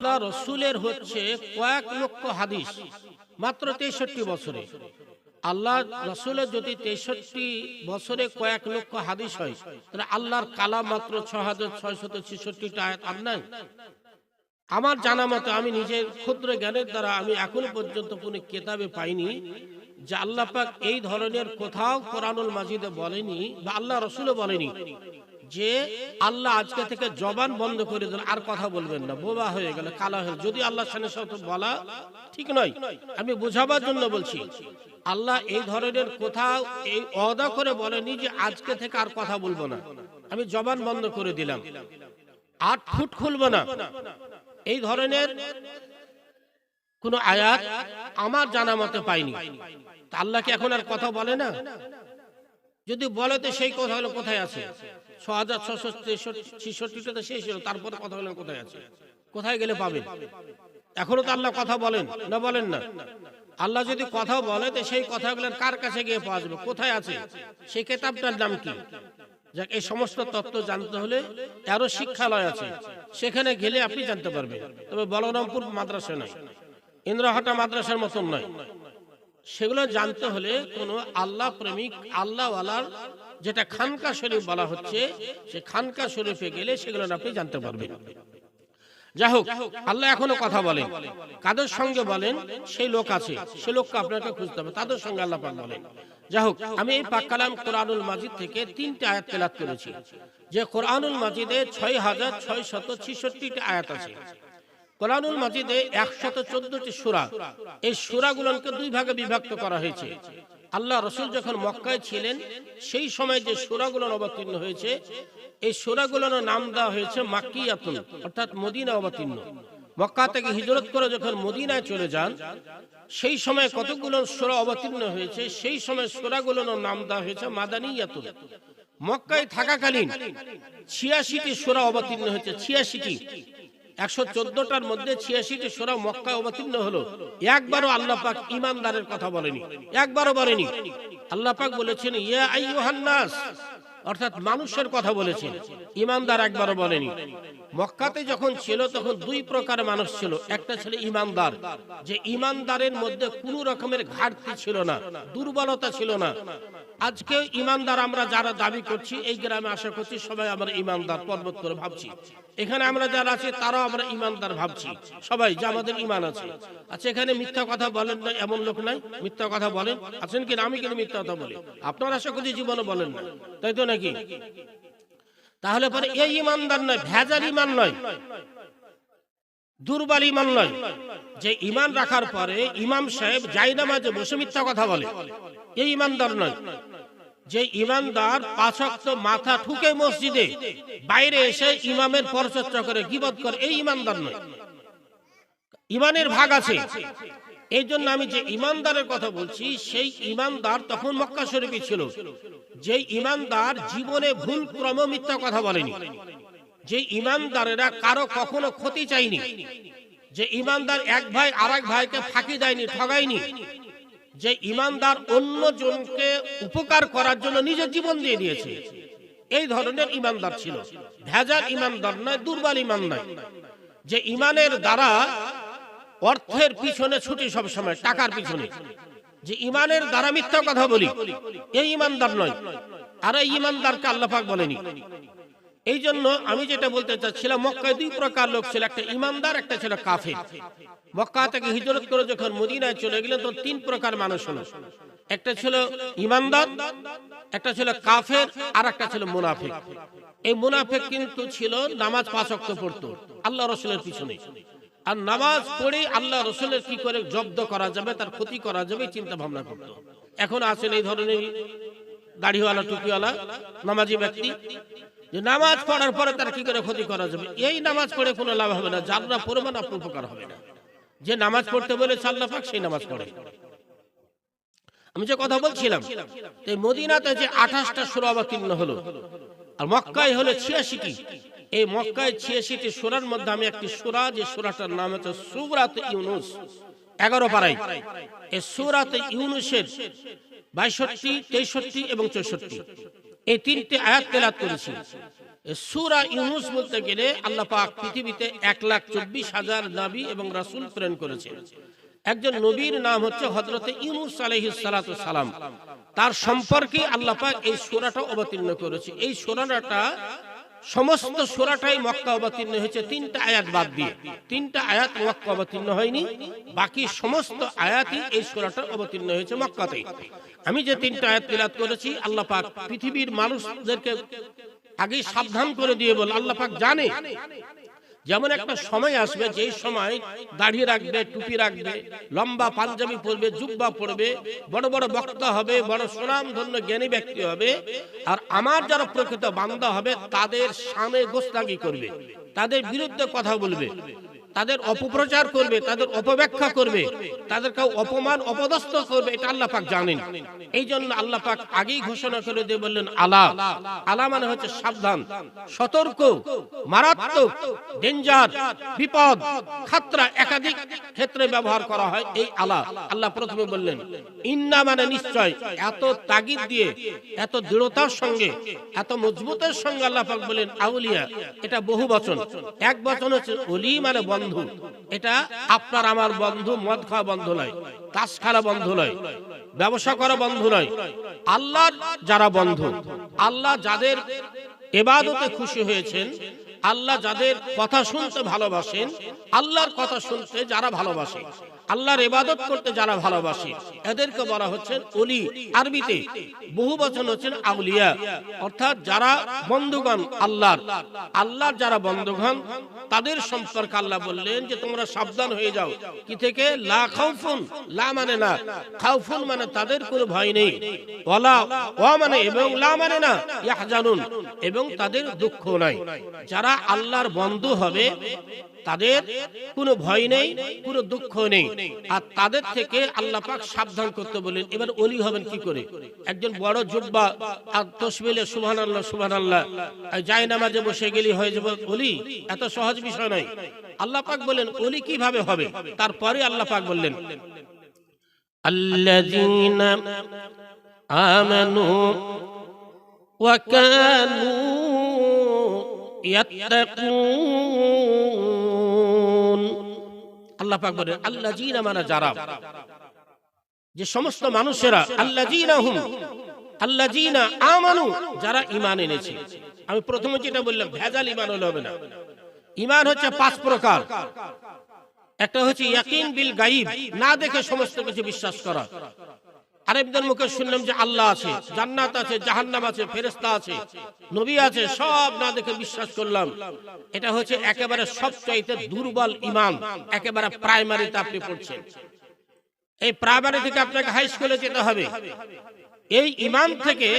রসুলের হচ্ছে কয়েক লক্ষ হাদিস, মাত্র তেষট্টি বছরে। আল্লাহ রসুলের যদি তেষট্টি বছরে কয়েক লক্ষ হাদিস হয়, তাহলে আল্লাহর কালাম মাত্র ছ হাজার ছয়শত ছেষট্টিটা আয়াত নাই। আমার জানা মতো আমি নিজের ক্ষুদ্র জ্ঞানের দ্বারা আমি এখনও পর্যন্ত কোনো কেতাবে পাইনি যে আল্লাহ পাক এই ধরনের কোথাও কোরআনুল মাজিদে বলেনি বা আল্লাহ রসুলও বলেনি। যে আল্লাহ আজকে থেকে জবান বন্ধ করে দিল আর কথা বলবেন না, বোবা হয়ে গেল, কালা হয়ে যদি আল্লাহ সামনে সাথে বলা, ঠিক নয়। আমি বোঝাবার জন্য বলছি, আল্লাহ এই ধরনের কোথাও এই অদা করে বলেনি যে আজকে থেকে আর কথা বলব না। আমি জবান বন্ধ করে দিলাম। আট ফুট খুলবো না। এই ধরনের কোন আয়াত আমার জানা মতে পাইনি। আল্লাহ কি এখন আর কথা বলে না? যদি বলে তো সেই কথা হলো কোথায় আছে? ছ হাজার ছশো ছেষট্টিটা তো শেষ হলো তারপরে বলেন কোথায় আছে? কোথায় গেলে পাবেন এখনও তো আল্লাহ কথা বলেন, না বলেন না? আল্লাহ যদি কথা বলে, তো সেই কথাগুলো কার কাছে গিয়ে পাওয়া যাবে? কোথায় আছে? সেই কেতাবটার নাম কি? যাক, এই সমস্ত তত্ত্ব জানতে হলে আরও শিক্ষালয় আছে। সেখানে গেলে আপনি জানতে পারবেন। তবে বলরামপুর মাদ্রাসা নয় ইন্দ্রহাটা মাদ্রাসার মতন নয়। সেগুলো জানতে হলে কোনো আল্লাহ প্রেমিক, আল্লাহওয়ালার যেটা খানকা শরীফ বলা হচ্ছে, সে খানকা শরীফে গেলে সেগুলো আপনি জানতে পারবেন। যাই হোক, আল্লাহ এখনও কথা বলেন। কাদের সঙ্গে বলেন? সেই লোক আছে। সে লোককে আপনাকে খুঁজতে হবে। তাদের সঙ্গে আল্লাহ পাক বলেন। যাই হোক, আমি এই পাক কালাম কোরআনুল মাজিদ থেকে তিনটে আয়াত তেলাত করেছি। যে কোরআনুল মাজিদে ছয় হাজার ছয় শত ছিষট্টিটি আয়াত আছে। কোরআনুল মাজিদে একশত চোদ্দটি সুরা। এই সুরাগুলোকে দুই ভাগে বিভক্ত করা হয়েছে। আল্লাহ রসুল যখন মক্কায় ছিলেন, সেই সময় যে সুরাগুলো অবতীর্ণ হয়েছে, এই সুরাগুলোর নাম দেওয়া হয়েছে মাক্কিয়াতুন, অর্থাৎ মদিনা অবতীর্ণ। মক্কা থেকে হিজরত করে যখন মদিনায় চলে যান, সেই সময় কতগুলো সুরা অবতীর্ণ হয়েছে, সেই সময় সুরাগুলোর নাম দেওয়া হয়েছে মাদানিয়াতুন। মক্কায় থাকাকালীন ছিয়াশিটি সুরা অবতীর্ণ হয়েছে, ছিয়াশিটি। একশো চোদ্দটার মধ্যে ছিয়াশিটি সোরা মক্কা অবতীর্ণ হলো। একবারও আল্লাহ পাক ইমানদারের কথা বলেনি। একবারও বলেনি। আল্লাহ পাক বলেছেন, ইয়া আইয়ুহান্নাস অর্থাৎ মানুষের কথা বলেছেন। ইমানদার একবারও বলেনি। মক্কাতে যখন ছিল, তখন দুই প্রকার মানুষ ছিল। একটা ছিল ইমানদার, যে ইমানদারের মধ্যে কোনো রকমের ঘাটতি ছিল না, দুর্বলতা ছিল না। আজকে ইমানদার আমরা যারা দাবি করছি, এই গ্রামে আশা করছি সবাই আমরা ইমানদার পর্বত করে ভাবছি। এখানে আমরা যারা আছি, তারাও আমরা ইমানদার ভাবছি। সবাই, যে আমাদের ইমান আছে। আচ্ছা এখানে মিথ্যা কথা বলেন না, এমন লোক নাই। মিথ্যা কথা বলেন। আছেন কি আমি কিন্তু মিথ্যা কথা বলি। আপনার আশা করছি জীবনে বলেন না। তাই তো নাকি? তাহলে পরে এই ইমানদার নয় ভেজাল ইমান নয়। দুর্বল ইমান নয়। যে ইমান রাখার পরে ইমাম সাহেব যাই নামাজে বসে মিথ্যা কথা বলে। এই ইমানদার নয়। যে ইমানদার পাঁচক্ত মাথা ঠুকে মসজিদে বাইরে এসে ইমামের পরচর্চা করে গিবত করে এই ইমানদার নয়। ইমানের ভাগ আছে। এই জন্য আমি যে ইমানদারের কথা বলছি, সেই ইমানদার তখন মক্কা শরীফে ছিল। যে ইমানদার জীবনে ভুল ক্রম মিথ্যা কথা বলেনি। যে ইমানদারেরা কারও কখনো ক্ষতি চাইনি যে ইমানদার এক ভাই আর এক ভাইকে ফাঁকি দেয়নি, ঠগায়নি। যে ইমানদার অন্য জনকে উপকার করার জন্য নিজের জীবন দিয়ে দিয়েছে। এই ধরনের ইমানদার ছিল। ভেজাল ইমানদার নয়, দুর্বল ইমান নয় যে ইমানের দ্বারা অর্থের পিছনে ছুটি সব সময় টাকার পিছনে। যে ইমানের দ্বারা মিথ্যা কথা বলি, এই ইমানদার নয়। আর এই ইমানদারকে আল্লাপাক বলেনি। এই জন্য আমি যেটা বলতে চাচ্ছিলাম, মক্কায় দুই প্রকার লোক ছিল, একটা ইমানদার, একটা ছিল কাফে মক্কা থেকে হিজরত করে যখন মদিনায় চলে গেলেন, তখন তিন প্রকার মানুষ হলো। একটা ছিল ইমানদার, একটা ছিল কাফের, আর একটা ছিল মুনাফিক। এই মুনাফিক কিন্তু ছিল নামাজ পাঁচ অক্ত পড়তো, আল্লাহ রসুলের পিছনে। আর নামাজ পড়ে আল্লাহ রসুলের কি করে জব্দ করা যাবে, তার ক্ষতি করা যাবে চিন্তা ভাবনা করতো। এখন আছেন এই ধরনের দাড়িওয়ালা, টুপিওয়ালা, নামাজি ব্যক্তি, যে নামাজ পড়ার পরে তার কি করে ক্ষতি করা যাবে? এই নামাজ পড়ে কোনো লাভ হবে না, যার না পরিমাণ আপনার উপকার হবে না। যে নামাজ পড়তে বলে সাল্লাহ পাক, সেই নামাজ পড়ে। আমি যে কথা বলছিলাম মদিনাতে যে আঠাশটা সুরা অবতীর্ণ হলো, আর মক্কায় হলো ছিয়াশিটি এই মক্কায় ছিয়াশিটি সুরার মধ্যে আমি একটি সুরা, যে সুরাটার নাম হচ্ছে সুরাত ইউনুস। এগারো পাড়াই এই সুরাত ইউনুসের বাইষট্টি, তেষট্টি এবং চৌষট্টি। এই তিনটি আয়াত তেলাত করেছি। সুরা ইউনুস বলতে গেলে আল্লাহ পাক পৃথিবীতে এক লাখ চব্বিশ হাজার নাবি এবং রাসূল প্রেরণ করেছেন। একজন নবীর নাম হচ্ছে হজরতে ইউনুস সালাতু সালাম। তার সম্পর্কে আল্লাহ পাক এই সূরাটা অবতীর্ণ করেছে। এই সূরাটা সমস্ত সোরাটাই মক্কা অবতীর্ণ হয়েছে, তিনটা আয়াত বাদ দিয়ে। তিনটা আয়াত মক্কা অবতীর্ণ হয়নি, বাকি সমস্ত আয়াতই এই সোরাটা অবতীর্ণ হয়েছে মক্কাতে আমি যে তিনটা আয়াত তিলাত করেছি, আল্লাহ পাক পৃথিবীর মানুষদেরকে আগে সাবধান করে দিয়ে বল, আল্লাহ পাক জানে যেমন একটা সময় আসবে, যেই সময় দাড়ি রাখবে, টুপি রাখবে, লম্বা পাঞ্জাবি পরবে, জুব্বা পরবে, বড় বড় বক্তা হবে, বড় সুনাম ধন্য জ্ঞানী ব্যক্তি হবে, আর আমার যারা প্রকৃত বান্ধব হবে, তাদের সামনে গোস্তাগি করবে, তাদের বিরুদ্ধে কথা বলবে। তাদের অপপ্রচার করবে তাদের অপব্যাখ্যা করবে তাদেরকে অপমান অপদস্থ করবে এটা আল্লাহ পাক জানেন। এই জন্য আল্লাহ পাক আগেই ঘোষণা করে দিয়ে বললেন আলা। আলা মানে হচ্ছে সাবধান সতর্ক মারাত্মক ডেঞ্জার বিপদ খাতরা একাধিক ক্ষেত্রে ব্যবহার করা হয় এই আলা। আল্লাহ প্রথমে বললেন ইন্না মানে নিশ্চয় এত তাগিদ দিয়ে এত দৃঢ়তার সঙ্গে এত মজবুতের সঙ্গে আল্লাহ পাক বলেন আউলিয়া এটা বহু বচন। এক বচন হচ্ছে অলি মানে বন্ধু এটা আপনার আমার বন্ধু, মদ খাওয়া বন্ধু নয়, তাস খেলা বন্ধু নয়, ব্যবসা করা বন্ধু নয়। আল্লাহ যারা বন্ধু, আল্লাহ যাদের এবাদতে খুশি হয়েছেন, আল্লাহ যাদের কথা শুনতে ভালোবাসেন, আল্লাহর কথা শুনতে যারা ভালোবাসে। আল্লাহর ইবাদত করতে যারা ভালোবাসে, এদেরকে বলা হচ্ছে অলি আরবিতে বহু বচন হচ্ছেন আউলিয়া। অর্থাৎ যারা বন্ধুগণ আল্লাহর আল্লাহর যারা বন্ধুগণ, তাদের সম্পর্কে আল্লাহ বললেন যে তোমরা সাবধান হয়ে যাও। কি থেকে? লা খাউফুন, লা মানে না। খাউফুন মানে তাদের কোনো ভয় নেই। ওয়ালা, ওয়া মানে এবং লা মানে না। ইয়াহজানুন, এবং তাদের দুঃখ নাই। যারা আল্লাহর বন্ধু হবে তাদের কোনো ভয় নেই, কোনো দুঃখ নেই। আর তাদের থেকে আল্লাহ পাক সাবধান করতে বলেন এবার অলি হবেন কি করে? একজন বড় জুব্বা আর তসবিলে সুবহান আল্লাহ সুবহান আল্লাহ যায় নামাজে বসে গেলি হয়ে যাবে অলি এত সহজ বিষয় নয় আল্লাহ পাক বলেন অলি কীভাবে হবে? তারপরে আল্লাহ পাক বললেন, আল্লাযীনা আমানু ওয়া কানু আল্লাহ পাক মানে যারা, যে সমস্ত মানুষেরা হুম আমানু, যারা এনেছে। আমি প্রথমে যেটা বললাম, ভেজাল ইমান হলে হবে না। ইমান হচ্ছে পাঁচ প্রকার। একটা হচ্ছে ইয়াকিন বিল গায়ব, না দেখে সমস্ত কিছু বিশ্বাস করা। আরেকদের মুখে শুনলাম যে আল্লাহ আছে, জান্নাত আছে, জাহান্নাম আছে ফেরেস্তা আছে, নবী আছে, সব না দেখে বিশ্বাস করলাম। এটা হচ্ছে একেবারে সবচাইতে দুর্বল ইমান একেবারে প্রাইমারিতে আপনি পড়ছেন। এই প্রাইমারি থেকে আপনাকে হাই স্কুলে যেতে হবে। এই ইমান থেকে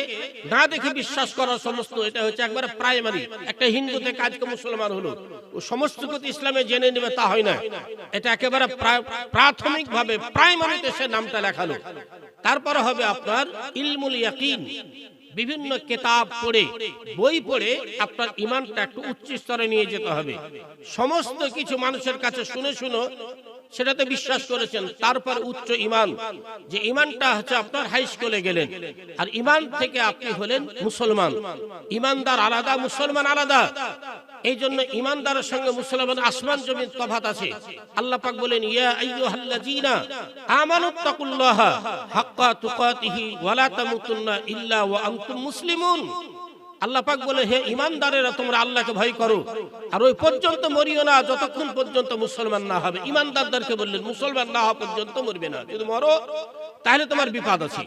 না দেখে বিশ্বাস করা সমস্ত, এটা হচ্ছে একবারে প্রাইমারি একটা হিন্দুতে কাজকে মুসলমান হলো। ও সমস্ত কিছু ইসলামে জেনে নেবে, তা হয় না। এটা একেবারে প্রাথমিক ভাবে প্রাইমারিতে সে নামটা লেখালো। তারপরে হবে আপনার ইলমুল ইয়াকিন। বিভিন্ন কেতাব পড়ে, বই পড়ে আপনার ইমানটা একটু উচ্চ স্তরে নিয়ে যেতে হবে। সমস্ত কিছু মানুষের কাছে শুনে শুনো সেটাতে বিশ্বাস করেছেন। তারপর উচ্চ ইমান যে ইমানটা হচ্ছে আপনার হাই স্কুলে গেলেন। আর ইমান থেকে আপনি হলেন মুসলমান। ইমানদার আলাদা, মুসলমান আলাদা। এই জন্য ইমানদারের সঙ্গে মুসলমান আসমান জমির তফাত আছে। আল্লাহ পাক বলেন, ইয়া আইয়ুহাল্লাযীনা আমানুত্তাকুল্লাহা হাক্কা তুকাতিহি ওয়া লা তামুতুন্না ইল্লা ওয়া আনতুম মুসলিমুন। আল্লাহ পাক বলে, হে ইমানদারেরা, তোমরা আল্লাহকে ভয় করো। আর ওই পর্যন্ত মরিও না, যতক্ষণ পর্যন্ত মুসলমান না হবে। ইমানদারদেরকে বললেন, মুসলমান না হওয়া পর্যন্ত মরবে না। যদি মরো, তাহলে তোমার বিপদ আছে।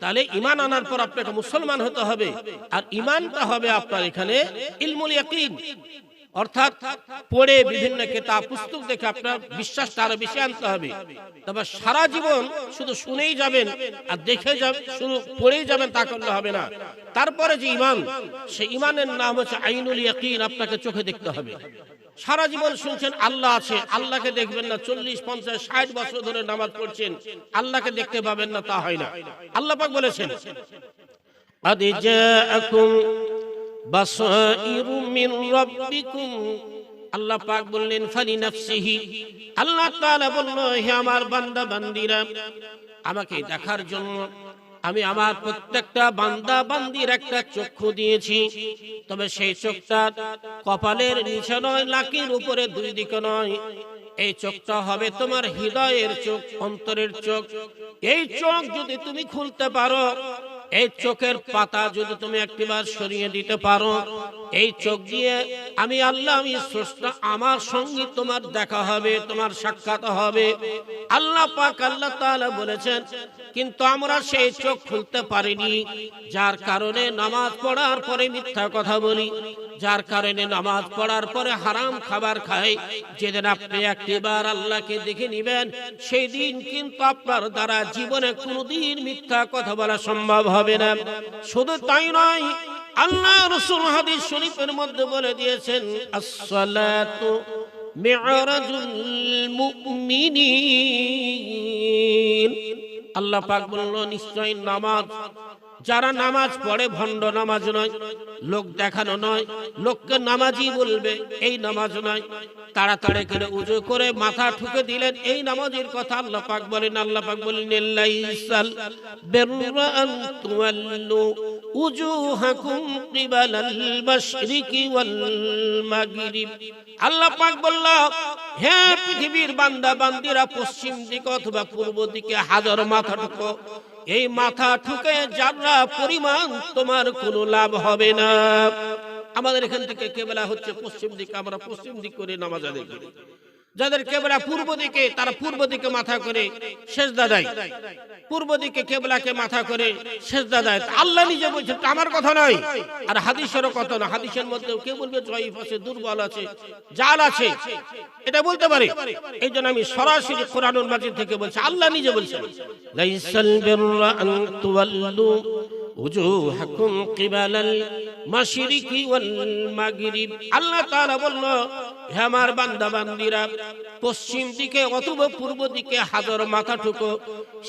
তাহলে ইমান আনার পর আপনাকে মুসলমান হতে হবে। আর ইমানটা হবে আপনার এখানে ইলমুল ইয়াকিন। অর্থাৎ পড়ে বিভিন্ন কেতাব, পুস্তক দেখে আপনার বিশ্বাসটা আরও বেশি আনতে হবে। তবে সারা জীবন শুধু শুনেই যাবেন আর দেখে যাবেন, শুধু পড়েই যাবেন তা করলে হবে না। তারপরে যে ইমান, সেই ইমানের নাম হচ্ছে আইনুল ইয়াকিন, আপনাকে চোখে দেখতে হবে। সারা জীবন শুনছেন, আল্লাহ আছে, আল্লাহকে দেখবেন না, চল্লিশ, পঞ্চাশ, ষাট বছর ধরে নামাজ পড়ছেন, আল্লাহকে দেখতে পাবেন না, তা হয় না। আল্লাহ পাক বলেছেন বাসাইরু মিন রাব্বিকুম। আল্লাহ পাক বললেন, ফালি নাফসিহি। আল্লাহ তাআলা বলল, হে আমার বান্দা বান্দিরা, আমাকে দেখার জন্য আমি আমার প্রত্যেকটা বান্দা বান্দির একটা চক্ষু দিয়েছি। তবে সেই চোখটা কপালের নিচে নয়, নাকের উপরে দুই দিকে নয়। এই চোখটা হবে তোমার হৃদয়ের চোখ, অন্তরের চোখ। এই চোখ যদি তুমি খুলতে পারো এই চোখের পাতা যদি তুমি একটিবার সরিয়ে দিতে পারো, এই চোখ দিয়ে আমি আল্লাহ, আমি স্রষ্টা, আমার সঙ্গে তোমার দেখা হবে, তোমার সাক্ষাৎ হবে। আল্লাহ পাক আল্লাহ তাআলা বলেছেন, কিন্তু আমরা সেই চোখ খুলতে পারিনি। যার কারণে নামাজ পড়ার পরে মিথ্যা কথা বলি, যার কারণে নামাজ পড়ার পরে হারাম খাবার খাই। যেদিন আপনি একটিবার আল্লাহকে দেখে নিবেন, সেই দিন কিন্তু আপনার দ্বারা জীবনে কোনোদিন মিথ্যা কথা বলা সম্ভব হবে না। শুধু তাই নয়, আল্লাহ রসুল হাদিস শরীফের মধ্যে বলে দিয়েছেন আল্লাহ পাক বলল নিশ্চয় নামাজ যারা নামাজ পড়ে ভণ্ড নামাজ নয়, লোক দেখানো নয়, লোককে নামাজই বলবে, এই নামাজ নয়। তাড়াতাড়ি করে উজু করে মাথা ঠুকে দিলেন, এই নামাজের কথা আল্লাহ পাক বলেন আল্লাহ পাক বলেন লাইসাল বিররা আন তুওয়াল্লু উজুহাকুম কিবালাল মাশরিকি ওয়াল মাগরিব। আল্লাহ পাক বলল, হে পৃথিবীর বান্দা, বান্দিরা, পশ্চিম দিকে অথবা পূর্ব দিকে হাজার মাথা ঠুকো। এই মাথা ঠুকে যারা পরিমাণ তোমার কোনো লাভ হবে না। আমাদের এখান থেকে কেবেলা হচ্ছে পশ্চিম দিক, আমরা পশ্চিম দিক করে নামাজ করি। যাদের কেবলা পূর্ব দিকে, তারা পূর্ব দিকে মাথা করে সেজদা দেয়। পূর্ব দিকে কেবলাকে মাথা করে সেজদা দেয়। আল্লাহ নিজে বলছেন এটা আমার কথা নয়। আর হাদিসেরও কথা না হাদিসের মধ্যে কেউ বলবে, জয়ীফ আছে, দুর্বল আছে, জাল আছে? এটা বলতে পারে। এই জন্য আমি সরাসরি কোরআনুল মাজিদ থেকে বলছি, আল্লাহ নিজে তুওয়াল্লু আল্লাহ পশ্চিম দিকে অথবা পূর্ব দিকে হাজার মাথা ঠুকো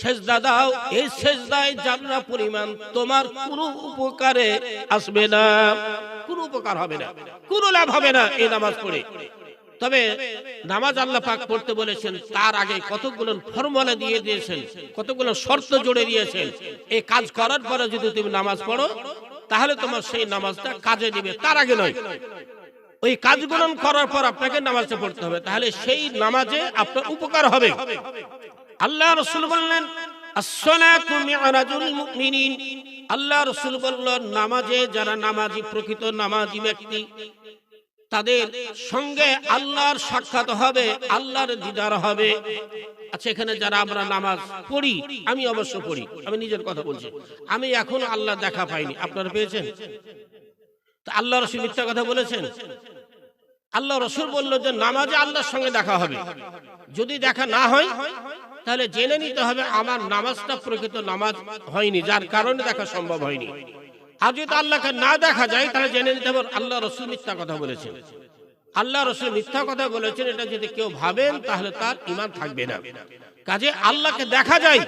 সেজদা দাও। এই সেজদায় জান্নাত পরিমাণ তোমার কোনো উপকারে আসবে না। কোনো উপকার হবে না, কোনো লাভ হবে না এই নামাজ পড়ে। তবে নামাজ আল্লাহ পাক পড়তে বলেছেন, তার আগে কতগুলো ফর্মুলা দিয়ে দিয়েছেন কতগুলো শর্ত জুড়ে দিয়েছেন। এই কাজ করার পরে যদি তুমি নামাজ পড়ো, তাহলে তোমার সেই নামাজটা কাজে দিবে, তার আগে নয়। ওই কাজগুলো করার পর আপনাকে নামাজটা পড়তে হবে, তাহলে সেই নামাজে আপনার উপকার হবে। আল্লাহ রসুল বললেন আল্লাহ রসুল বলল নামাজে যারা নামাজি, প্রকৃত নামাজি ব্যক্তি তাদের সঙ্গে আল্লাহর সাক্ষাৎ হবে আল্লাহর দিদার হবে। আচ্ছা এখানে যারা আমরা নামাজ পড়ি আমি অবশ্য পড়ি আমি নিজের কথা বলছি। আমি এখনও আল্লাহ দেখা পাইনি আপনারা পেয়েছেন? তা আল্লাহ রসুল মিথ্যা কথা বলেছেন? আল্লাহ রসুল বলল যে নামাজে আল্লাহর সঙ্গে দেখা হবে। যদি দেখা না হয় তাহলে জেনে নিতে হবে আমার নামাজটা প্রকৃত নামাজ হয়নি যার কারণে দেখা সম্ভব হয়নি। আর যদি আল্লাহকে না দেখা যায়, তাহলে জেনে নিতে হবে আল্লাহ রসুল মিথ্যা কথা বলেছেন। আল্লাহ রসুল মিথ্যা কথা বলেছেন, এটা যদি কেউ ভাবেন, তাহলে তার ইমান থাকবে না। কাজে আল্লাহকে দেখা যায়,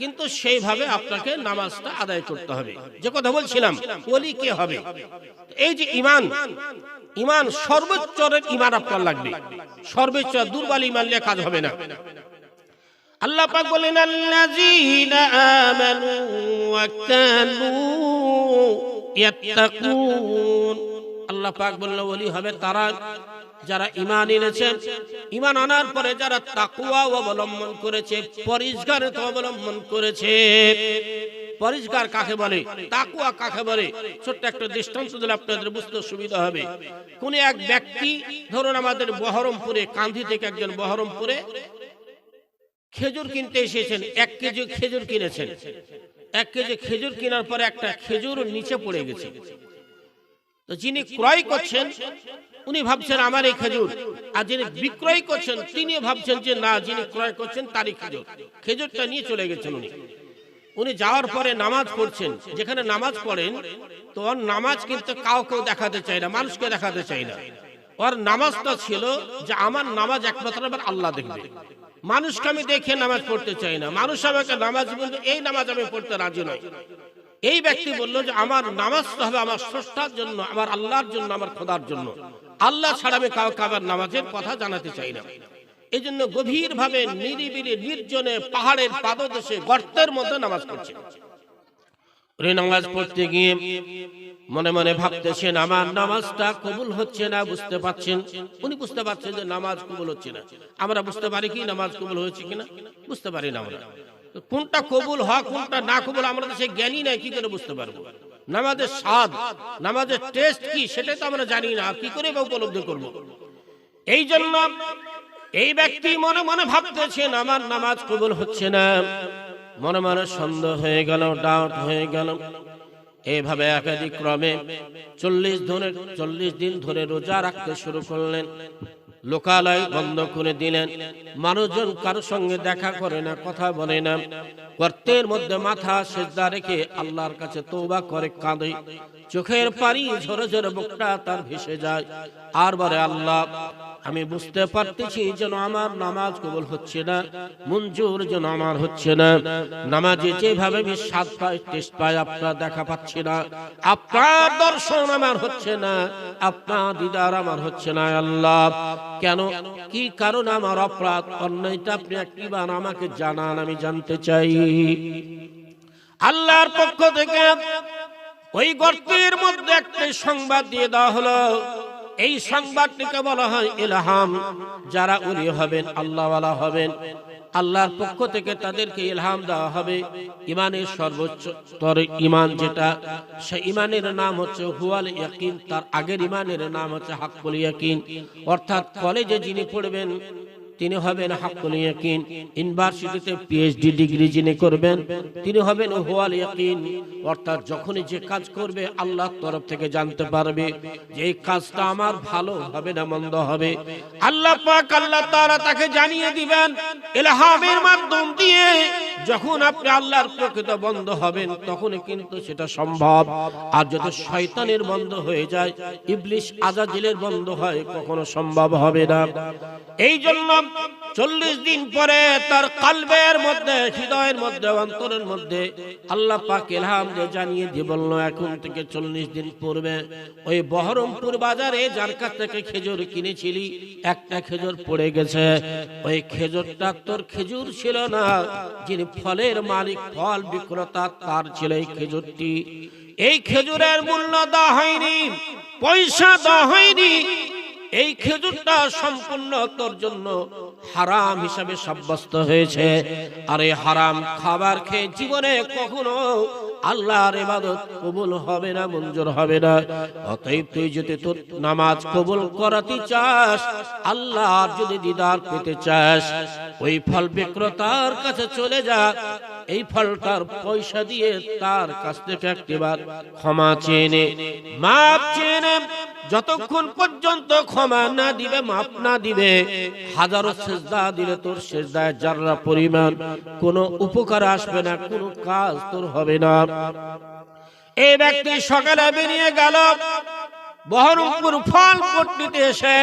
কিন্তু সেইভাবে আপনাকে নামাজটা আদায় করতে হবে। যে কথা বলছিলাম, ওলি কে হবে? এই যে ইমান ইমান সর্বোচ্চরের ইমান আপনার লাগবে। সর্বোচ্চ দুর্বল ইমান নিয়ে কাজ হবে না। আল্লাহ পাক বলেন, আল্লাযীনা আমানু ওয়া কানু ইয়াত্তাকুন। আল্লাহ পাক বলল, ওলি হবে তারা যারা ঈমান এনেছেন ঈমান আনার পরে যারা তাকওয়া অবলম্বন করেছে, পরিষ্কার অবলম্বন করেছে। পরিষ্কার কাকে বলে? তাকুয়া কাকে বলে? ছোট্ট একটা দৃষ্টান্ত দিলে আপনাদের বুঝতে সুবিধা হবে। কোন এক ব্যক্তি, ধরুন আমাদের বহরমপুরে কান্ধি থেকে একজন বহরমপুরে খেজুর কিনতে এসেছেন, এক কেজি খেজুর কিনেছেন। এক কেজি খেজুর কেনার পরে একটা খেজুর নিচে পড়ে গেছে। তো যিনি ক্রয় করছেন, উনি ভাবছেন, আমার এই খেজুর। আর যিনি বিক্রয় করছেন তিনি ভাবছেন যে, না, যিনি ক্রয় করছেন, তারই খেজুর। খেজুরটা নিয়ে চলে গেছেন উনি। উনি যাওয়ার পরে নামাজ পড়ছেন। যেখানে নামাজ পড়েন, তো ওর নামাজ কিন্তু কাউকেও দেখাতে চায় না, মানুষকে দেখাতে চায় না। ওর নামাজটা ছিল যে, আমার নামাজ একমাত্র আল্লাহ দেখবে। মানুষকে আমি দেখে নামাজ পড়তে চাই না। মানুষ আমাকে নামাজ বলতে, এই নামাজ আমি পড়তে রাজি নয়। এই ব্যক্তি বলল যে, আমার নামাজটা হবে আমার স্রষ্টার জন্য, আমার আল্লাহর জন্য, আমার খোদার জন্য। আল্লাহ ছাড়া আমি কাউকে আবার নামাজের কথা জানাতে চাই না। এই জন্য গভীর ভাবে নিরিবিলি নির্জনে পাহাড়ের পাদদেশে গর্তের মধ্যে নামাজ পড়ছে। নামাজ পড়তে গিয়ে মনে মনে ভাবতেছেন, আমার নামাজটা কবুল হচ্ছে না, বুঝতে পারছেন? উনি বুঝতে পারছেন যে নামাজ কবুল হচ্ছে না। আমরা বুঝতে পারি কি নামাজ কবুল হয়েছে কিনা? বুঝতে পারি না আমরা। কোনটা কবুল হয়, কোনটা না কবুল, আমরা তো সে জ্ঞানী নাই, কি করে বুঝতে পারব? নামাজের স্বাদ, নামাজের টেস্ট কি, সেটাই তো আমরা জানি না, কি করে বা উপলব্ধি করব? এই জন্য এই ব্যক্তি মনে মনে ভাবতেছেন, আমার নামাজ কবুল হচ্ছে না। মনে মনে সন্দেহ হয়ে গেল ডাউট হয়ে গেল। এইভাবে একাধিক ক্রমে চল্লিশ ধরে চল্লিশ দিন ধরে রোজা রাখতে শুরু করলেন। লোকালয় বন্ধ করে দিলেন। মানুষজন কারোর সঙ্গে দেখা করে না, কথা বলে না। গর্তের মধ্যে মাথা সেজদা রেখে আল্লাহর কাছে তোবা করে কাঁদে। চোখের পানি ঝরে ঝরে বুকটা তার ভেসে যায়। আর বলে, আল্লাহ, আমি বুঝতে পারতেছি যেন আমার নামাজ কবুল হচ্ছে না, মঞ্জুর যেন আমার হচ্ছে না। নামাজে যেভাবে আমি স্বাদ পাই, টেস্ট পাই, আপনার দেখা পাচ্ছি না। আপনার দর্শন আমার হচ্ছে না, আপনার দিদার আমার হচ্ছে না, আল্লাহ। কেন? কি কারণ আমার অপরাধ? অন্যায়টা আপনি একটিবার আমাকে জানান, আমি জানতে চাই। আল্লাহর পক্ষ থেকে ওই গর্তের মধ্যে একটা সংবাদ দিয়ে দেওয়া হলো। এই সংবাদটিকে বলা হয় ইলহাম। যারা উনি হবেন, আল্লাহওয়ালা হবেন। আল্লাহর পক্ষ থেকে তাদেরকে ইলহাম দেওয়া হবে। ইমানের সর্বোচ্চ ইমান যেটা, সে ইমানের নাম হচ্ছে হুয়াল ইয়াকিন। তার আগের ইমানের নাম হচ্ছে হাক্কুল ইয়াকিন। অর্থাৎ কলেজে যিনি পড়বেন তিনি হবেন হাক্কুল ইয়াকিন। ইউনিভার্সিটিতে পিএইচডি ডিগ্রি যিনি করবেন, তিনি হবেন হুয়াল ইয়াকিন। অর্থাৎ যখনই যে কাজ করবে, আল্লাহর তরফ থেকে জানতে পারবে যে এই কাজটা আমার ভালো হবে না মন্দ হবে। আল্লাহ পাক আল্লাহ তাআলা তাকে জানিয়ে দিবেন, ইলহামের মাধ্যম দিয়ে যখন আপনি আল্লাহর প্রকৃত বন্ধ হবেন, তখন কিন্তু সেটা সম্ভব। আর যদি শয়তানের বন্ধ হয়ে যায়, ইবলিশ আজাজিলের বন্ধ হয়, কখনো সম্ভব হবে না। এই জন্য চল্লিশ দিন পরে তার কালবের মধ্যে, হৃদয়ের মধ্যে, অন্তরের মধ্যে আল্লাহ পাক এলহাম দিয়ে জানিয়ে দিয়ে বলল, এখন থেকে চল্লিশ দিন পূর্বে ওই বহরমপুর বাজারে যার কাছ থেকে খেজুর কিনেছিলি, একটা খেজুর পড়ে গেছে। ওই খেজুরটা তোর খেজুর ছিল না, যিনি ফলের মালিক, ফল বিক্রেতা, তার ছিল এই খেজুরটি। এই খেজুরের মূল্য দেওয়া হয়নি, পয়সা দেওয়া হয়নি এই খেজুরটা সম্পূর্ণ তোর জন্য হারাম হিসাবে সাব্যস্ত হয়েছে। আর এই হারাম খাবার খেয়ে জীবনে কখনো আল্লাহর ইবাদত কবুল হবে না, মঞ্জুর হবে না। অতএব তুই যদি তোর নামাজ কবুল করাতে চাস আল্লাহর যদি দিদার পেতে চাস, ওই ফল বিক্রেতার কাছে চলে যা। এই ফলটার পয়সা দিয়ে তার কাছ থেকে একটিবার ক্ষমা চেয়ে নে। মাপ চেয়ে নে। যতক্ষণ পর্যন্ত ক্ষমা না দিবে, মাপ না দিবে, হাজারো সেজদা দিলে তোর সেজদায় যারা পরিমাণ, কোনো উপকার আসবে না, কোনো কাজ তোর হবে না। এই ব্যক্তি সকালে বেরিয়ে গেল, বহরমপুর ফল পট্টিতে এসে,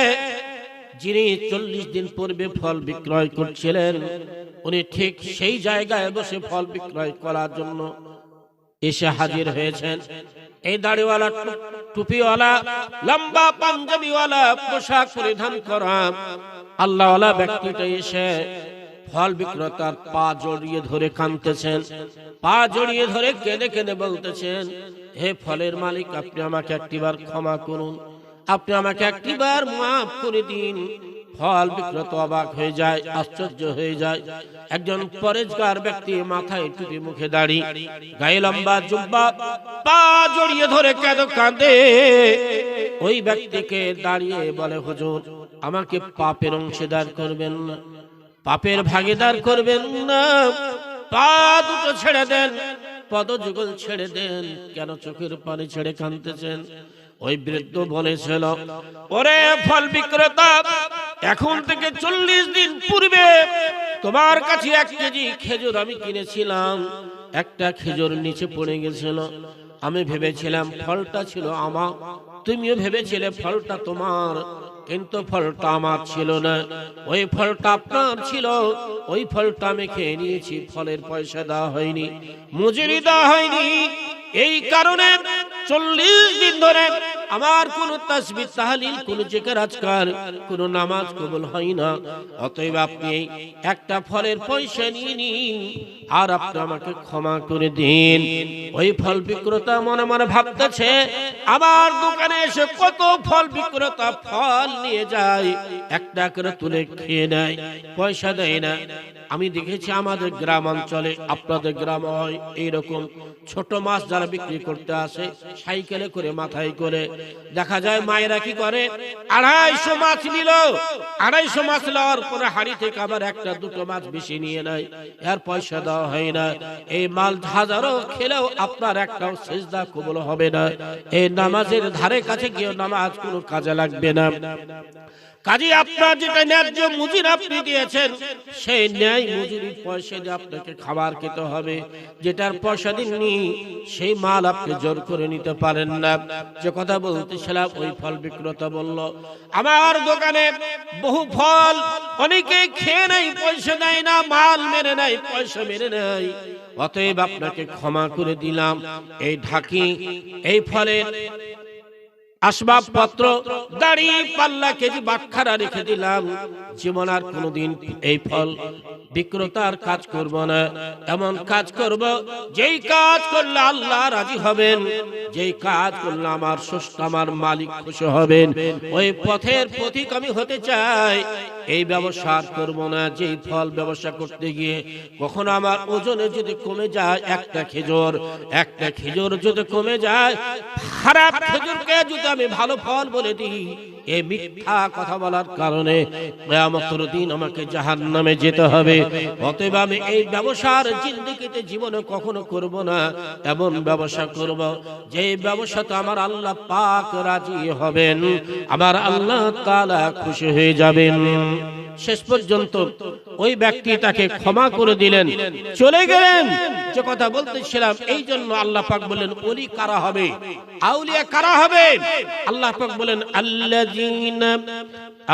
যিনি চল্লিশ দিন পূর্বে ফল বিক্রয় করছিলেন উনি ঠিক সেই জায়গায় বসে ফল বিক্রয় করার জন্য এসে হাজির হয়েছেন। এই দাড়িওয়ালা টুপিওয়ালা, লম্বা পাঞ্জাবিওয়ালা, পোশাক পরিধান করা আল্লাহওয়ালা ব্যক্তিটা এসে ফল বিক্রেতার পা জড়িয়ে ধরে কাঁদতেছেন। পা জড়িয়ে ধরে কেঁদে কেঁদে বলতেছেন, হে ফলের মালিক, আপনি আমাকে একটিবার ক্ষমা করুন। আপনি আমাকে একটিবার মাফ করে দিন। ফল বিক্রেত অবাক হয়ে যায়, আশ্চর্য হয়ে যায়। একজন পরেজগার ব্যক্তি মাথায় টুপি মুখে দাড়ি গায়ে লম্বা জুব্বা পা জড়িয়ে ধরে কেঁদ কাঁদে। ওই ব্যক্তিকে দাঁড়িয়ে বলে, হুজুর, আমাকে পাপের অংশীদার করবেন না, পাপের ভাগিদার করবেন না। পা দুটো ছেড়ে দেন, পদযুগল ছেড়ে দেন, কেন চোখের পানি ছেড়ে কাঁদতেছেন? ওই বৃদ্ধ বলেছিল ওরে ফল বিক্রেতা এখন থেকে চল্লিশ দিন পূর্বে তোমার কাছে এক কেজি খেজুর আমি কিনেছিলাম। একটা খেজুর নিচে পড়ে গেছিল। আমি ভেবেছিলাম ফলটা ছিল আমার। তুমিও ভেবেছিলে ফলটা তোমার কিন্তু ফলটা আমার ছিল না। ওই ফলটা আপনার ছিল। ওই ফলটা আমি খেয়ে নিয়েছি। ফলের পয়সা দেওয়া হয়নি মজুরি দেওয়া হয়নি। এই কারণে চল্লিশ দিন ধরে আমার কোন তাসবিহ, তাহলিল, কোন জেকার আজকার কোন নামাজ কবুল হয় না। অতএব আপনি একটা ফলের পয়সা নিয়ে নিন, আর আপনি আমাকে ক্ষমা করে দিন। ওই ফল বিক্রেতা মনে মনে ভাবতেছে, আমার দোকানে এসে কত ফল বিক্রেতা ফল নিয়ে যায়, একটা করে তুলে খেয়ে নেয়, পয়সা দেয় না। আমি দেখেছি আমাদের গ্রাম অঞ্চলে, আপনাদের গ্রাম হয়, এইরকম ছোট মাছ যারা বিক্রি করতে আসে, সাইকেলে করে, মাথায় করে দেখা যায় মায়েরা কি করে? আড়াইশো মাছ নিল। আড়াইশো মাছ নেওয়ার পরে হাড়ি থেকে আবার একটা দুটো মাছ বেশি নিয়ে নেয়। এর পয়সা দেওয়া হয় না। এই মাল হাজারো খেলেও আপনার একটাও সেজদা কবল হবে না। এই নামাজের ধারে কাছে গিয়ে নামাজ কোনো কাজে লাগবে না। কাজে আপনার যেটা ন্যায্য মজুর আপনি দিয়েছেন, সেই ন্যায় মজুরির পয়সা দিয়ে আপনাকে খাবার খেতে হবে। যেটার পয়সা দিননি, সেই মাল আপনি জোর করে নিতে পারেন না। যে কথা বলতেছিলাম, ওই ফল বিক্রেতা বলল, আমার দোকানে বহু ফল, অনেকে খেয়ে নেই পয়সা দেয় না, মাল মেরে নেয়, পয়সা মেরে নেয়। অতএব আপনাকে ক্ষমা করে দিলাম। এই ঢাকি, এই ফলের আসবাবপত্র, দাড়ি, পাল্লা, কেজি, বাটখারা রেখে দিলাম। জীবন আর কোনোদিন এই ফল বিক্রেতার কাজ করব না। এমন কাজ করব, যেই কাজ করলে আল্লাহ রাজি হবেন, যেই কাজ করলে আমার সুস্থ আমার মালিক খুশি হবেন। ওই পথের পথিক আমি হতে চাই। এই ব্যবসা করব না যে ফল ব্যবসা করতে গিয়ে কখনো আমার ওজনে যদি কমে যায় একটা খেজুর একটা খেজুর যদি কমে যায়, খারাপ খেজুরকে যদি আমি ভালো ফল বলে দিই এই মিথ্যা কথা বলার কারণে কেয়ামতের দিন আমাকে জাহান নামে যেতে হবে। অতএব আমি এই ব্যবসার জিন্দিগিতে জীবনে কখনো করব না, এমন ব্যবসা করব যে ব্যবসাতে আমার আল্লাহ পাক রাজি হবেন, আমার আল্লাহ তাআলা খুশি হয়ে যাবেন। শেষ পর্যন্ত ওই ব্যক্তি তাকে ক্ষমা করে দিলেন, চলে গেলেন। যে কথা বলতেছিলাম এই জন্য আল্লাহ পাক বলেন ওলি কারা হবে? আউলিয়া কারা হবে? আল্লাহ পাক বলেন আল্লাযীনা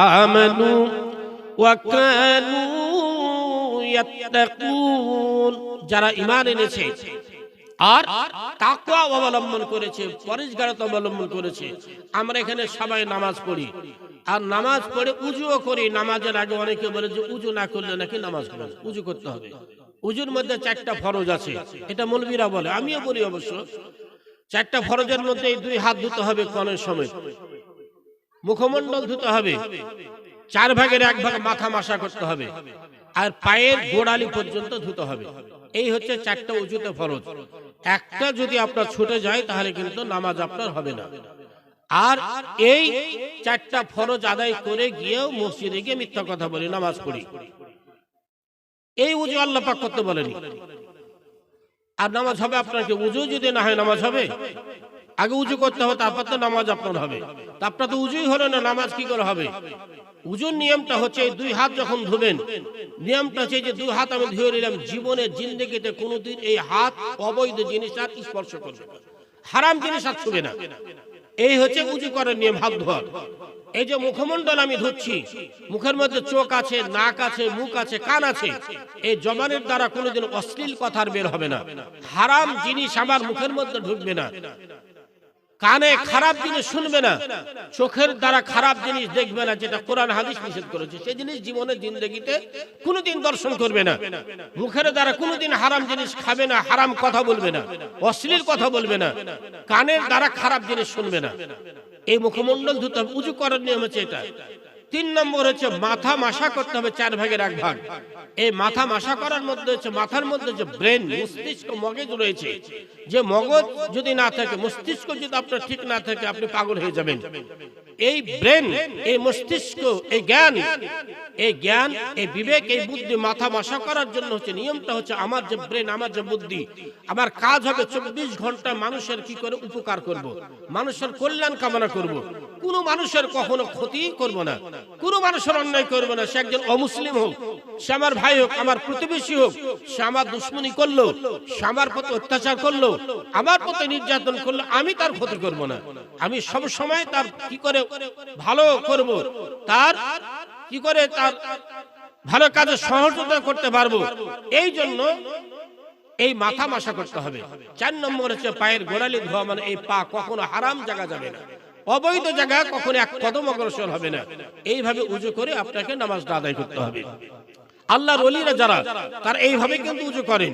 আমানু ওয়া কানু ইয়াত্তাকুন যারা ঈমান এনেছে আর তাকওয়া অবলম্বন করেছে, পরিষ্কারতা অবলম্বন করেছে, আমরা এখানে সবাই নামাজ পড়ি। আর নামাজ পড়ে উজুও করি। নামাজের আগে অনেকে বলে যে উজু না করলে নাকি নামাজ না। উজু করতে হবে। উজুর মধ্যে চারটা ফরজ আছে, এটা মৌলবীরা বলে, আমিও বলি অবশ্য। চারটা ফরজের মধ্যে এই দুই হাত ধুতে হবে কনের সময়। মুখমণ্ডল ধুতে হবে। চার ভাগের এক ভাগ মাথা মাসা করতে হবে। আর পায়ের গোড়ালি পর্যন্ত ধুতে হবে। এই হচ্ছে চারটা উঁচুতে ফরজ। একটা যদি আপনার ছুটে যায়, তাহলে কিন্তু নামাজ আপনার হবে না। আর এই চারটা ফরজ আদায় করে গিয়েও মসজিদে গিয়ে মিথ্যা কথা বলি, নামাজ পড়ি। এই উজু আল্লাহ পাক করতে বলেনি। আর নামাজ হবে আপনার কি? উজু যদি না হয় নামাজ হবে? আগে উজু করতে হবে, তারপর তো নামাজ আপনার হবে। তা আপনার তো উজুই হলো না, নামাজ কি করে হবে? উজুর নিয়মটা হচ্ছে দুই হাত যখন ধুবেন, নিয়মটা হচ্ছে যে দুই হাত আমি ধুয়ে নিলাম, জীবনের জিন্দগিতে কোনোদিন এই হাত অবৈধ জিনিস আর স্পর্শ করবে হারাম জিনিস আর ছুবে না। এই হচ্ছে উজু করার নিয়ম, হাত ধোয়ার। এই যে মুখমণ্ডল আমি ধুচ্ছি, মুখের মধ্যে চোখ আছে, নাক আছে, মুখ আছে, কান আছে, এই জমানের দ্বারা কোনোদিন অশ্লীল কথা আর বের হবে না। হারাম জিনিস আমার মুখের মধ্যে ঢুকবে না। কানে খারাপ জিনিস শুনবে না চোখের দ্বারা খারাপ জিনিস দেখবে না যেটা কোরআন হাদিস নিষেধ করেছে। সেই জিনিস জীবনের জিন্দগিতে কোনোদিন দর্শন করবে না। মুখের দ্বারা কোনোদিন হারাম জিনিস খাবে না হারাম কথা বলবে না অশ্লীল কথা বলবে না কানের দ্বারা খারাপ জিনিস শুনবে না। এই মুখমণ্ডল ধুতে হবে উঁচু করার নিয়ম হচ্ছে এটা। তিন নম্বর হচ্ছে মাথা মাসা করতে হবে চার ভাগের এক ভাগ। এই মাথা মাসা করার মধ্যে হচ্ছে, মাথার মধ্যে যে ব্রেন, মস্তিষ্ক, মগজ রয়েছে, যে মগজ যদি না থাকে, মস্তিষ্ক যদি আপনার ঠিক না থাকে, আপনি পাগল হয়ে যাবেন। এই ব্রেন, এই মস্তিষ্ক, এই জ্ঞান এই জ্ঞান, এই বিবেক, এই বুদ্ধি মাথা মাসা করার জন্য হচ্ছে, নিয়মটা হচ্ছে আমার যে ব্রেন, আমার যে বুদ্ধি, আমার কাজ হবে চব্বিশ ঘণ্টা মানুষের কি করে উপকার করব। মানুষের কল্যাণ কামনা করব। কোন মানুষের কখনো ক্ষতি করব না কোন মানুষের অন্যায় করব না সে একজন অমুসলিম হোক, সে আমার ভাই হোক, আমার প্রতিবেশী হোক, সে আমার দুশ্মনী করল, সে আমার প্রতি অত্যাচার করল, আমার প্রতি নির্যাতন করল, আমি তার ক্ষতি করব না আমি সব সময় তার কি করে ভালো করব, তার কি করে তার ভালো কাজে সহযোগিতা করতে পারব? এই জন্য এই মাথা মাসা করতে হবে। চার নম্বর হচ্ছে পায়ের গোড়ালি ধোয়া মানে এই পা কখনো হারাম জায়গা যাবে না। অবৈধ জায়গা কখনো এক কদম অগ্রসর হবে না। এইভাবে উজু করে আপনাকে নামাজটা আদায় করতে হবে। আল্লাহর ওলিরা যারা তার এইভাবে কিন্তু উজু করেন।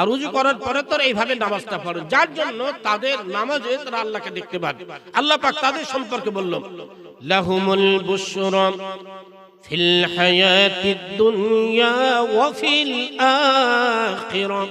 আর উজু করার পরে তোর এইভাবে নামাজটা পড়েন যার জন্য তাদের নামাজে তারা আল্লাহকে দেখতে পান। আল্লাহ পাক তাদের সম্পর্কে বলল লাহুমুল বুশরা ফিল হায়াতিদ দুনিয়া ওয়া ফিল আখিরাহ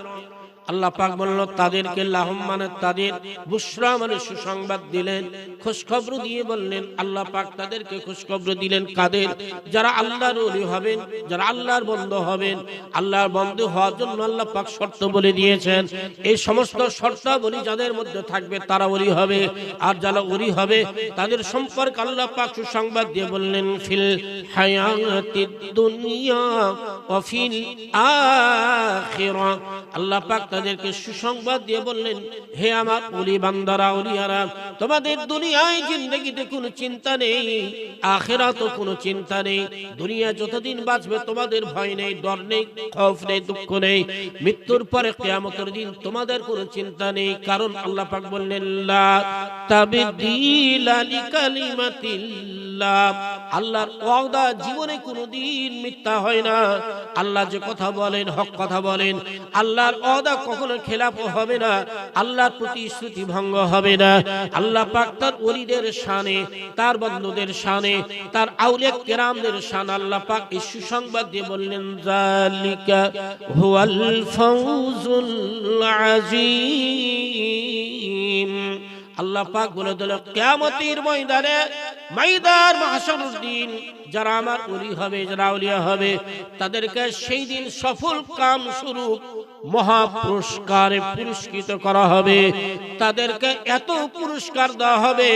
আল্লাহ পাক বলল, তাদেরকে লাহম মানে তাদের বুশরা মানে সুসংবাদ দিলেন, খুশখবর দিয়ে বললেন, আল্লাহ পাক তাদেরকে খুশখবর দিলেন কাদের? যারা আল্লাহর ওলি হবেন, যারা আল্লাহর বন্ধু হবেন, আল্লাহর বন্ধু হওয়ার জন্য আল্লাহ পাক শর্ত বলে দিয়েছেন। এই সমস্ত শর্তাবলী যাদের মধ্যে থাকবে, তারা ওলি হবে। আর যারা ওলি হবে, তাদের সম্পর্ক আল্লাহ পাক সুসংবাদ দিয়ে বললেন, ফিল হায়াতিদ দুনিয়া ওয়া ফিল আখিরাহ আল্লাহ পাক তাদেরকে সুসংবাদ দিয়ে বললেন, হে আমার ওলি বান্দারা, ওলিয়ারা, তোমাদের দুনিয়ায় জিন্দগিতে কোনো চিন্তা নেই, আখেরাতও কোনো চিন্তা নেই। দুনিয়া যতদিন বাঁচবে, তোমাদের ভয় নেই, ডর নেই, খৌফ নেই, দুঃখ নেই। মৃত্যুর পরে কিয়ামতের দিন তোমাদের কোনো চিন্তা নেই, কারণ আল্লাহ পাক বললেন, লা তাবদীলা লিকালিমাতিল্লাহ। আল্লাহর ওয়াদা জীবনে কোনোদিন মিথ্যা হয় না। আল্লাহ যে কথা বলেন, হক কথা বলেন, আল্লাহর ওয়াদা কখনো খেলাপ হবে না, আল্লাহর প্রতিশ্রুতি ভঙ্গ হবে না। আল্লাহ পাক তার ওলিদের শানে, তার বন্ধুদের শানে, তার আউলিয়া কেরামদের শান আল্লাহ পাক এই সুসংবাদ দিয়ে বললেন জালিকা হুয়াল ফাউজুল আজিম আল্লাহ পাক বলে দিল কেমতির ময়দানে মাইদার মাহশরুর দিন যারা আমার উলি হবে, যারা উলিয়া হবে, তাদেরকে সেই দিন সফল কাম স্বরূপ মহা পুরস্কারে পুরস্কৃত করা হবে। তাদেরকে এত পুরস্কার দেওয়া হবে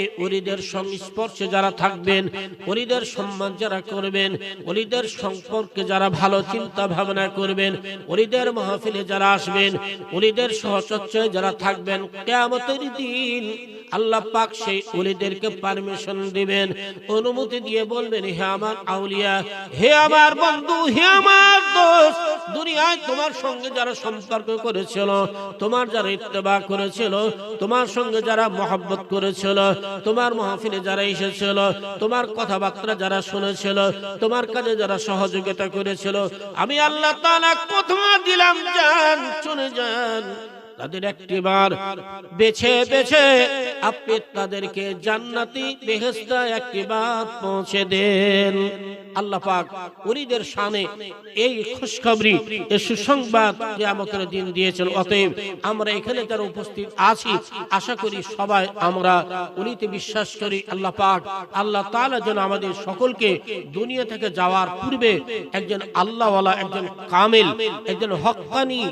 এই অলিদের সংস্পর্শে যারা থাকবেন অলিদের সম্মান যারা করবেন অলিদের সম্পর্কে যারা ভালো চিন্তা ভাবনা করবেন অলিদের মাহফিলে যারা আসবেন অলিদের সহচর্যায় যারা থাকবেন, কেয়ামতের দিন আল্লাহ পাক সেই অলিদেরকে পারমিশন দিবেন। অনুমতি দিয়ে বলবেন, হে আমার আউলিয়া, হে আমার বন্ধু, হে আমার দোস্ত, দুনিয়ায় তোমার সঙ্গে যারা সম্পর্ক করেছিল, তোমার যারা ইত্তেবা করেছিল, তোমার সঙ্গে যারা মহব্বত করেছিল তোমার মাহফিলে যারা এসেছিল, তোমার কথাবার্তা যারা শুনেছিল, তোমার কাজে যারা সহযোগিতা করেছিল, আমি আল্লাহ তালা কথা দিলাম, যান, চলে যান। তাদের একটিবার বেছে বেছে আপনি তাদেরকে জান্নাতি বেহেস্তা একটিবার পৌঁছে দেন। আল্লাহ পাক ওরিদের শানে এই খুশখবরি, এই সুসংবাদ দিন দিয়েছেন। অতএব আমরা এখানে উপস্থিত আছি, আশা করি সবাই আমরা উনিতে বিশ্বাস করি, আল্লাহ পাক আল্লাহ তাআলা যেন আমাদের সকলকে দুনিয়া থেকে যাওয়ার পূর্বে একজন আল্লাহওয়ালা, একজন কামেল, একজন হক্কানি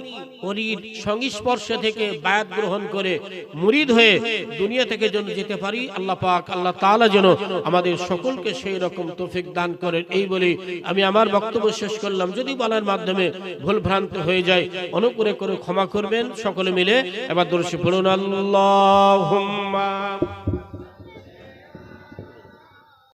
ওরির সংস্পর্শ থেকে বায়াত গ্রহণ করে মুরিদ হয়ে দুনিয়া থেকে যেন যেতে পারি, আল্লাহ পাক, আল্লাহ তাআলা যেন আমাদের সকলকে সেই রকম তৌফিক দান করেন। এই বলে আমি আমার বক্তব্য শেষ করলাম। যদি বলার মাধ্যমে ভুল ভ্রান্ত হয়ে যায়, অনুগ্রহ করে ক্ষমা করবেন, সকলে মিলে। এবার দর্শী পড়ুন, আল্লাহুম্মা।